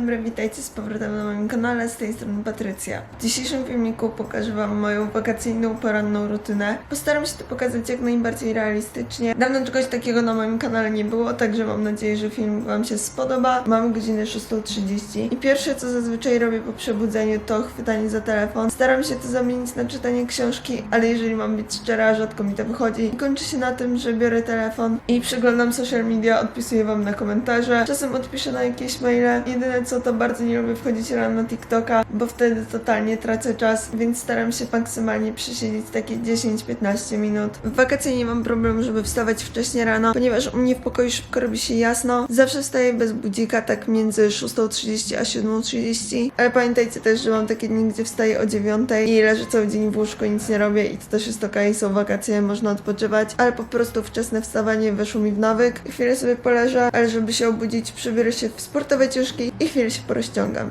dobry, witajcie z powrotem na moim kanale, z tej strony Patrycja. W dzisiejszym filmiku pokażę Wam moją wakacyjną, poranną rutynę. Postaram się to pokazać jak najbardziej realistycznie. Dawno czegoś takiego na moim kanale nie było, także mam nadzieję, że film Wam się spodoba. Mamy godzinę 6.30 i pierwsze co zazwyczaj robię po przebudzeniu to chwytanie za telefon. Staram się to zamienić na czytanie książki, ale jeżeli mam być szczera, rzadko mi to wychodzi. I kończy się na tym, że biorę telefon i przeglądam social media, odpisuję Wam na komentarze. Czasem odpiszę na jakieś maile. Jedyne co to bardzo nie lubię wchodzić rano na TikToka, bo wtedy totalnie tracę czas, więc staram się maksymalnie przesiedzieć takie 10-15 minut. W wakacje nie mam problemu, żeby wstawać wcześnie rano, ponieważ u mnie w pokoju szybko robi się jasno. Zawsze wstaję bez budzika, tak między 6.30 a 7.30, ale pamiętajcie też, że mam takie dni, gdzie wstaję o 9 i leżę cały dzień w łóżku, nic nie robię i to też jest okej, są wakacje, można odpoczywać, ale po prostu wczesne wstawanie weszło mi w nawyk. Chwilę sobie poleżę, ale żeby się obudzić, przebiorę się w sportowe ciuszki i chwilę się porozciągam.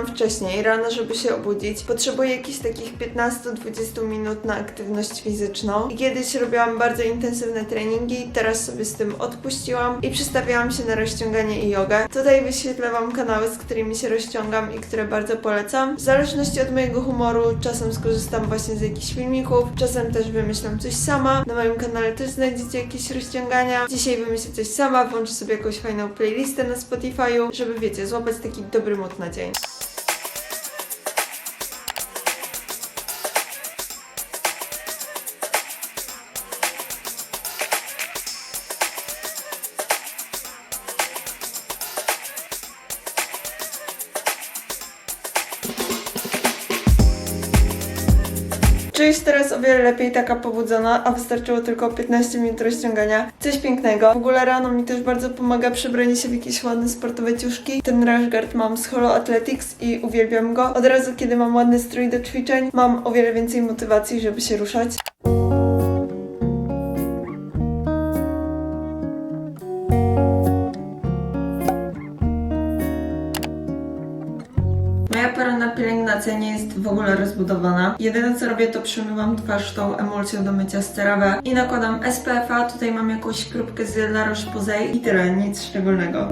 Wspominałam wcześniej, rano, żeby się obudzić, potrzebuję jakichś takich 15-20 minut na aktywność fizyczną. I kiedyś robiłam bardzo intensywne treningi, teraz sobie z tym odpuściłam i przestawiałam się na rozciąganie i jogę. Tutaj wyświetlę Wam kanały, z którymi się rozciągam i które bardzo polecam. W zależności od mojego humoru, czasem skorzystam właśnie z jakichś filmików, czasem też wymyślam coś sama. Na moim kanale też znajdziecie jakieś rozciągania. Dzisiaj wymyślę coś sama, włączę sobie jakąś fajną playlistę na Spotify'u, żeby wiecie, złapać taki dobry mood na dzień. Teraz o wiele lepiej taka pobudzona, a wystarczyło tylko 15 minut rozciągania. Coś pięknego. W ogóle rano mi też bardzo pomaga przebranie się w jakieś ładne sportowe ciuszki. Ten rashguard mam z Holo Athletics i uwielbiam go. Od razu, kiedy mam ładny strój do ćwiczeń, mam o wiele więcej motywacji, żeby się ruszać. Moja poranna pielęgnacja nie jest w ogóle rozbudowana. Jedyne co robię to przymywam twarz tą emulsją do mycia CeraVe i nakładam SPF-a. Tutaj mam jakąś próbkę z La Roche-Posay i tyle, nic szczególnego.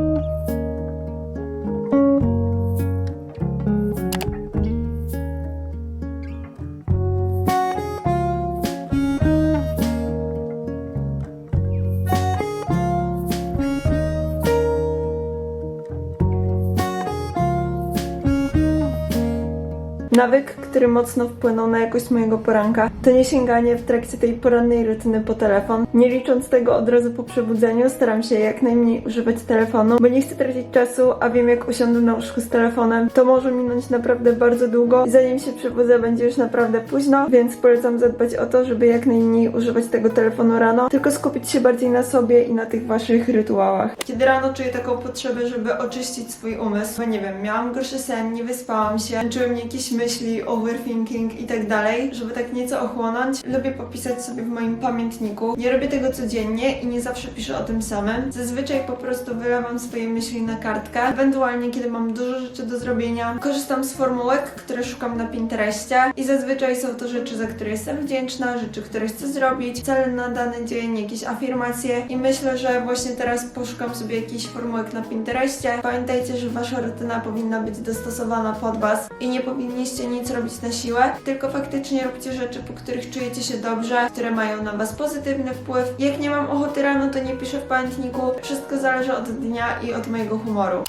Nawyk, który mocno wpłynął na jakość mojego poranka, to nie sięganie w trakcie tej porannej rutyny po telefon. Nie licząc tego od razu po przebudzeniu, staram się jak najmniej używać telefonu, bo nie chcę tracić czasu, a wiem jak usiądę na łóżku z telefonem, to może minąć naprawdę bardzo długo i zanim się przebudzę będzie już naprawdę późno, więc polecam zadbać o to, żeby jak najmniej używać tego telefonu rano, tylko skupić się bardziej na sobie i na tych waszych rytuałach. Kiedy rano czuję taką potrzebę, żeby oczyścić swój umysł, bo nie wiem, miałam gorszy sen, nie wyspałam się, czuły mnie jakieś myśli, overthinking i tak dalej, żeby tak nieco ochłonąć, lubię popisać sobie w moim pamiętniku. Nie robię tego codziennie i nie zawsze piszę o tym samym. Zazwyczaj po prostu wylewam swoje myśli na kartkę. Ewentualnie, kiedy mam dużo rzeczy do zrobienia, korzystam z formułek, które szukam na Pinterestie i zazwyczaj są to rzeczy, za które jestem wdzięczna, rzeczy, które chcę zrobić, cele na dany dzień, jakieś afirmacje i myślę, że właśnie teraz poszukam sobie jakichś formułek na Pinterestie. Pamiętajcie, że wasza rutyna powinna być dostosowana pod was i nie powinniście nic robić na siłę, tylko faktycznie róbcie rzeczy, po których czujecie się dobrze, które mają na was pozytywny wpływ. Jak nie mam ochoty rano, to nie piszę w pamiętniku. Wszystko zależy od dnia i od mojego humoru.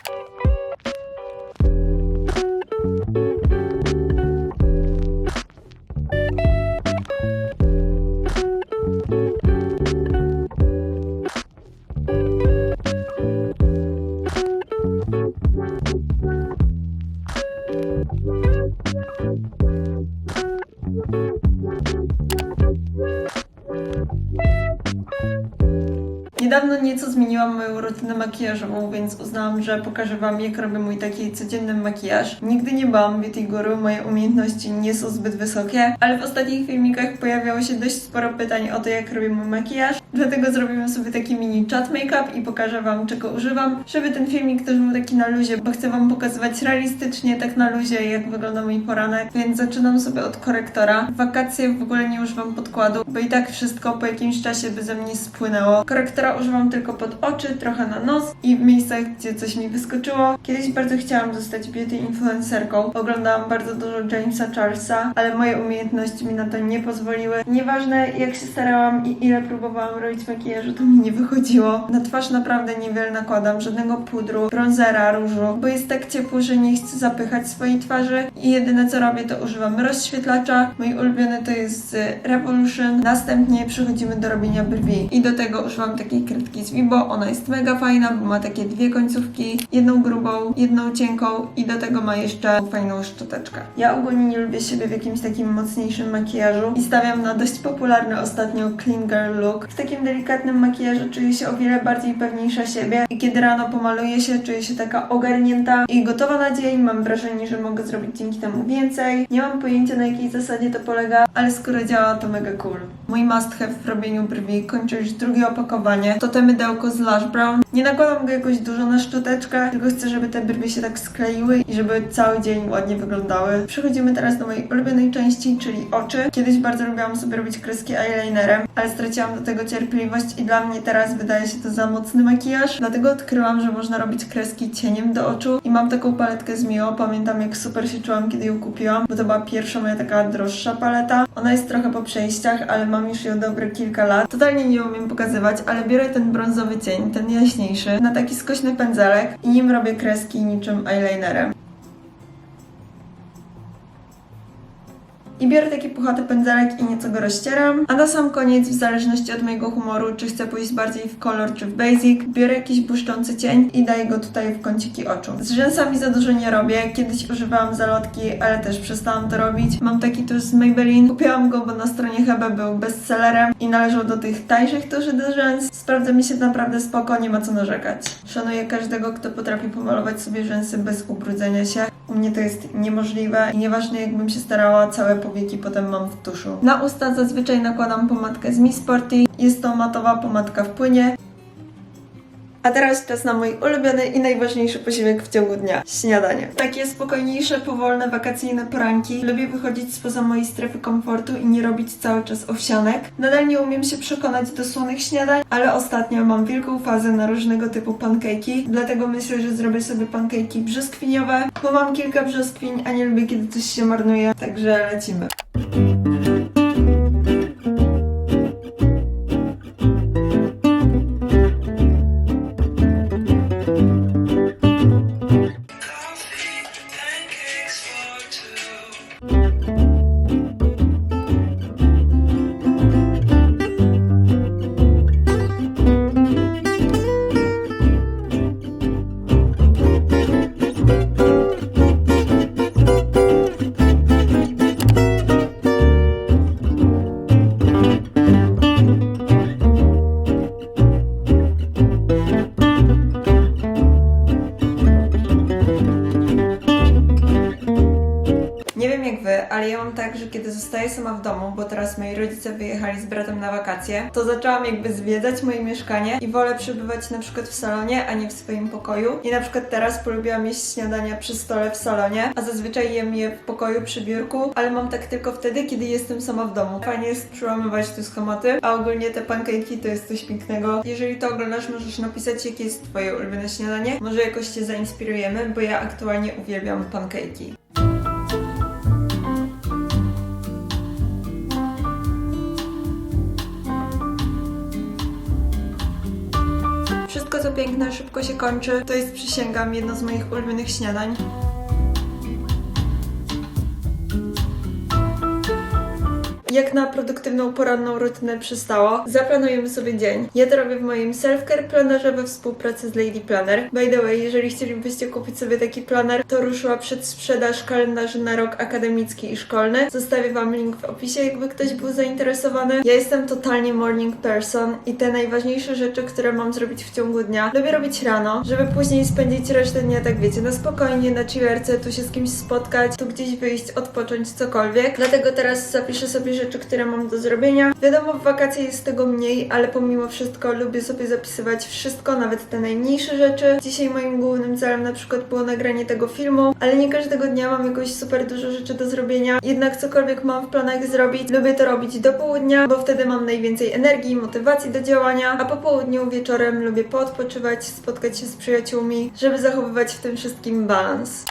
Niedawno nieco zmieniłam moją rutynę makijażową, więc uznałam, że pokażę Wam, jak robię mój taki codzienny makijaż. Nigdy nie byłam beauty guru, moje umiejętności nie są zbyt wysokie, ale w ostatnich filmikach pojawiało się dość sporo pytań o to, jak robię mój makijaż, Dlatego zrobimy sobie taki mini chat make-up i pokażę Wam, czego używam, żeby ten filmik też był taki na luzie, bo chcę Wam pokazywać realistycznie, tak na luzie, jak wygląda mój poranek, więc zaczynam sobie od korektora. W wakacje w ogóle nie używam podkładu, bo i tak wszystko po jakimś czasie by ze mnie spłynęło. Korektora używam tylko pod oczy, trochę na nos i w miejscach, gdzie coś mi wyskoczyło. Kiedyś bardzo chciałam zostać beauty influencerką. Oglądałam bardzo dużo Jamesa Charlesa, ale moje umiejętności mi na to nie pozwoliły. Nieważne jak się starałam i ile próbowałam robić makijażu, to mi nie wychodziło. Na twarz naprawdę niewiele nakładam, żadnego pudru, bronzera, różu, bo jest tak ciepło, że nie chcę zapychać swojej twarzy i jedyne co robię to używam rozświetlacza. Mój ulubiony to jest z Revolution. Następnie przechodzimy do robienia brwi i do tego używam takiej kredki z Vibo. Ona jest mega fajna, bo ma takie dwie końcówki, jedną grubą, jedną cienką i do tego ma jeszcze fajną szczoteczkę. Ja ogólnie nie lubię siebie w jakimś takim mocniejszym makijażu i stawiam na dość popularny ostatnio clean girl look. W takim delikatnym makijażu czuję się o wiele bardziej pewniejsza siebie i kiedy rano pomaluję się, czuję się taka ogarnięta i gotowa na dzień. Mam wrażenie, że mogę zrobić dzięki temu więcej. Nie mam pojęcia na jakiej zasadzie to polega, ale skoro działa to mega cool. Mój must have w robieniu brwi kończy już drugie opakowanie. To te mydełko z Lush Brown. Nie nakładam go jakoś dużo na szczoteczkę, tylko chcę, żeby te brwi się tak skleiły i żeby cały dzień ładnie wyglądały. Przechodzimy teraz do mojej ulubionej części, czyli oczy. Kiedyś bardzo lubiłam sobie robić kreski eyelinerem, ale straciłam do tego cierpliwość i dla mnie teraz wydaje się to za mocny makijaż. Dlatego odkryłam, że można robić kreski cieniem do oczu i mam taką paletkę z Mio. Pamiętam jak super się czułam, kiedy ją kupiłam, bo to była pierwsza moja taka droższa paleta. Ona jest trochę po przejściach, ale mam już ją dobre kilka lat. Totalnie nie umiem pokazywać, ale biorę ten brązowy cień, ten jaśniejszy, na taki skośny pędzelek i nim robię kreski niczym eyelinerem. I biorę taki puchaty pędzelek i nieco go rozcieram. A na sam koniec, w zależności od mojego humoru, czy chcę pójść bardziej w kolor, czy w basic, biorę jakiś błyszczący cień i daję go tutaj w kąciki oczu. Z rzęsami za dużo nie robię. Kiedyś używałam zalotki, ale też przestałam to robić. Mam taki tusz z Maybelline. Kupiłam go, bo na stronie Hebe był bestsellerem i należał do tych tańszych tuszy do rzęs. Sprawdza mi się naprawdę spoko, nie ma co narzekać. Szanuję każdego, kto potrafi pomalować sobie rzęsy bez ubrudzenia się. U mnie to jest niemożliwe i nieważne jakbym się starała, całe powieki potem mam w tuszu. Na usta zazwyczaj nakładam pomadkę z Miss Sporty. Jest to matowa pomadka w płynie. A teraz czas na mój ulubiony i najważniejszy posiłek w ciągu dnia śniadanie. Takie spokojniejsze, powolne, wakacyjne poranki. Lubię wychodzić spoza mojej strefy komfortu i nie robić cały czas owsianek. Nadal nie umiem się przekonać do słonych śniadań, ale ostatnio mam wielką fazę na różnego typu pancake'i, dlatego myślę, że zrobię sobie pancake'i brzoskwiniowe, bo mam kilka brzoskwiń, a nie lubię kiedy coś się marnuje, także lecimy. Rodzice wyjechali z bratem na wakacje, to zaczęłam jakby zwiedzać moje mieszkanie i wolę przebywać na przykład w salonie, a nie w swoim pokoju. I na przykład teraz polubiłam jeść śniadania przy stole w salonie, a zazwyczaj jem je w pokoju przy biurku, ale mam tak tylko wtedy, kiedy jestem sama w domu. Fajnie jest przełamywać tu schematy, a ogólnie te pancake'i to jest coś pięknego. Jeżeli to oglądasz, możesz napisać, jakie jest twoje ulubione śniadanie. Może jakoś cię zainspirujemy, bo ja aktualnie uwielbiam pancake'i. Piękne szybko się kończy. To jest, przysięgam, jedno z moich ulubionych śniadań. Jak na produktywną poranną rutynę przystało, zaplanujemy sobie dzień. Ja to robię w moim self-care planerze we współpracy z Lady Planner. By the way, jeżeli chcielibyście kupić sobie taki planer, to ruszyła przedsprzedaż kalendarzy na rok akademicki i szkolny. Zostawię Wam link w opisie, jakby ktoś był zainteresowany. Ja jestem totalnie morning person i te najważniejsze rzeczy, które mam zrobić w ciągu dnia, lubię robić rano, żeby później spędzić resztę dnia, tak wiecie, na spokojnie, na chillerce, tu się z kimś spotkać, tu gdzieś wyjść, odpocząć, cokolwiek. Dlatego teraz zapiszę sobie rzeczy, które mam do zrobienia. Wiadomo, w wakacje jest tego mniej, ale pomimo wszystko lubię sobie zapisywać wszystko, nawet te najmniejsze rzeczy. Dzisiaj moim głównym celem na przykład było nagranie tego filmu, ale nie każdego dnia mam jakoś super dużo rzeczy do zrobienia. Jednak cokolwiek mam w planach zrobić, lubię to robić do południa, bo wtedy mam najwięcej energii, motywacji do działania, a po południu wieczorem lubię poodpoczywać, spotkać się z przyjaciółmi, żeby zachowywać w tym wszystkim balans.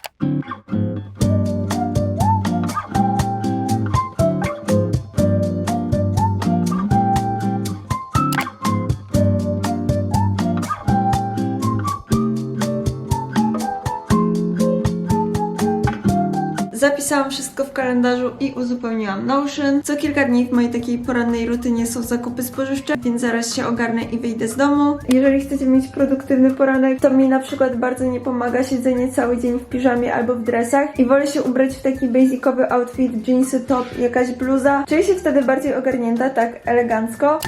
Zapisałam wszystko w kalendarzu i uzupełniłam Notion. Co kilka dni w mojej takiej porannej rutynie są zakupy spożywcze, więc zaraz się ogarnę i wyjdę z domu. Jeżeli chcecie mieć produktywny poranek, to mi na przykład bardzo nie pomaga siedzenie cały dzień w piżamie albo w dresach i wolę się ubrać w taki basicowy outfit, jeansy, top, jakaś bluza. Czuję się wtedy bardziej ogarnięta, tak elegancko.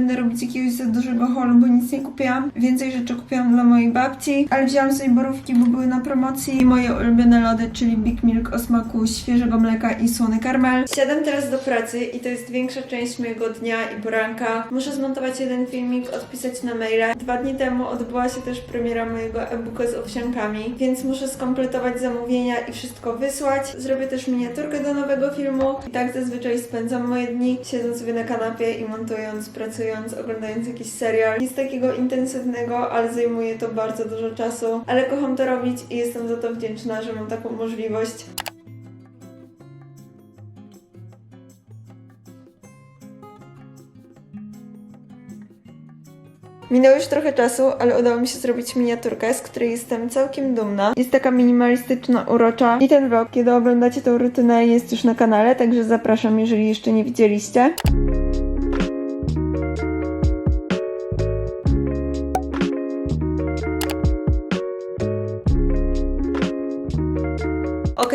Będę robić jakiegoś za dużego holu, bo nic nie kupiłam. Więcej rzeczy kupiłam dla mojej babci, ale wzięłam sobie borówki, bo były na promocji moje ulubione lody, czyli Big Milk o smaku świeżego mleka i słony karmel. Siadam teraz do pracy i to jest większa część mojego dnia i poranka. Muszę zmontować jeden filmik, odpisać na maile. Dwa dni temu odbyła się też premiera mojego e-booka z owsiankami, więc muszę skompletować zamówienia i wszystko wysłać. Zrobię też miniaturkę do nowego filmu i tak zazwyczaj spędzam moje dni, siedząc sobie na kanapie i montując, pracując, oglądając jakiś serial. Nic takiego intensywnego, ale zajmuje to bardzo dużo czasu, ale kocham to robić i jestem za to wdzięczna, że mam taką możliwość. Minęło już trochę czasu, ale udało mi się zrobić miniaturkę, z której jestem całkiem dumna. Jest taka minimalistyczna, urocza i ten vlog, kiedy oglądacie tą rutynę, jest już na kanale, także zapraszam, jeżeli jeszcze nie widzieliście.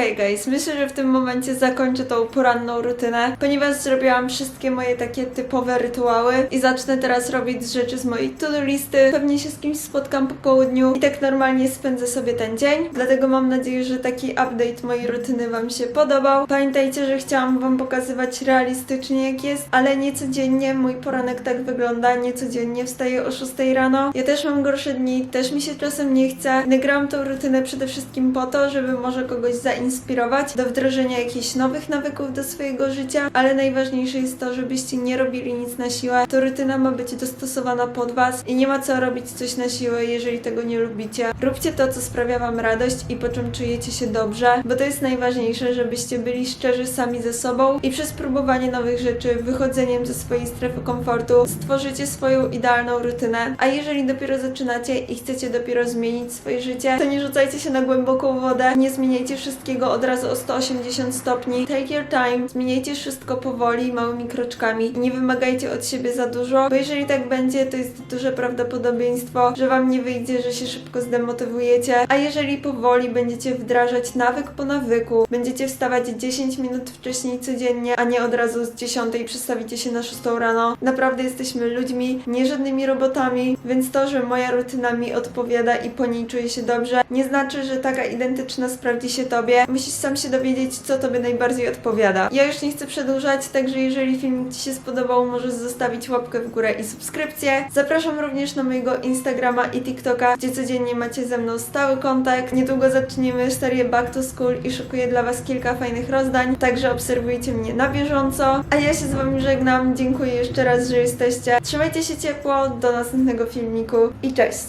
Okej, guys, myślę, że w tym momencie zakończę tą poranną rutynę, ponieważ zrobiłam wszystkie moje takie typowe rytuały i zacznę teraz robić rzeczy z mojej to-do listy. Pewnie się z kimś spotkam po południu i tak normalnie spędzę sobie ten dzień. Dlatego mam nadzieję, że taki update mojej rutyny Wam się podobał. Pamiętajcie, że chciałam Wam pokazywać realistycznie jak jest, ale nie codziennie mój poranek tak wygląda, nie codziennie wstaję o 6 rano. Ja też mam gorsze dni, też mi się czasem nie chce. Nagrałam tą rutynę przede wszystkim po to, żeby może kogoś zainspirować do wdrożenia jakichś nowych nawyków do swojego życia, ale najważniejsze jest to, żebyście nie robili nic na siłę. To rutyna ma być dostosowana pod Was i nie ma co robić coś na siłę, jeżeli tego nie lubicie. Róbcie to, co sprawia Wam radość i po czym czujecie się dobrze, bo to jest najważniejsze, żebyście byli szczerzy sami ze sobą i przez próbowanie nowych rzeczy, wychodzeniem ze swojej strefy komfortu, stworzycie swoją idealną rutynę. A jeżeli dopiero zaczynacie i chcecie dopiero zmienić swoje życie, to nie rzucajcie się na głęboką wodę, nie zmieniajcie wszystkiego od razu o 180 stopni. Take your time, zmieniajcie wszystko powoli, małymi kroczkami nie wymagajcie od siebie za dużo, bo jeżeli tak będzie, to jest duże prawdopodobieństwo, że Wam nie wyjdzie, że się szybko zdemotywujecie, a jeżeli powoli będziecie wdrażać nawyk po nawyku, będziecie wstawać 10 minut wcześniej codziennie, a nie od razu z 10 przestawicie się na 6 rano. Naprawdę jesteśmy ludźmi, nie żadnymi robotami, więc to, że moja rutyna mi odpowiada i po niej czuję się dobrze, nie znaczy, że taka identyczna sprawdzi się Tobie. Musisz sam się dowiedzieć, co Tobie najbardziej odpowiada. Ja już nie chcę przedłużać, także jeżeli filmik Ci się spodobał, możesz zostawić łapkę w górę i subskrypcję. Zapraszam również na mojego Instagrama i TikToka, gdzie codziennie macie ze mną stały kontakt. Niedługo zaczniemy serię Back to School i szykuję dla Was kilka fajnych rozdań, także obserwujcie mnie na bieżąco. A ja się z Wami żegnam, dziękuję jeszcze raz, że jesteście. Trzymajcie się ciepło, do następnego filmiku i cześć!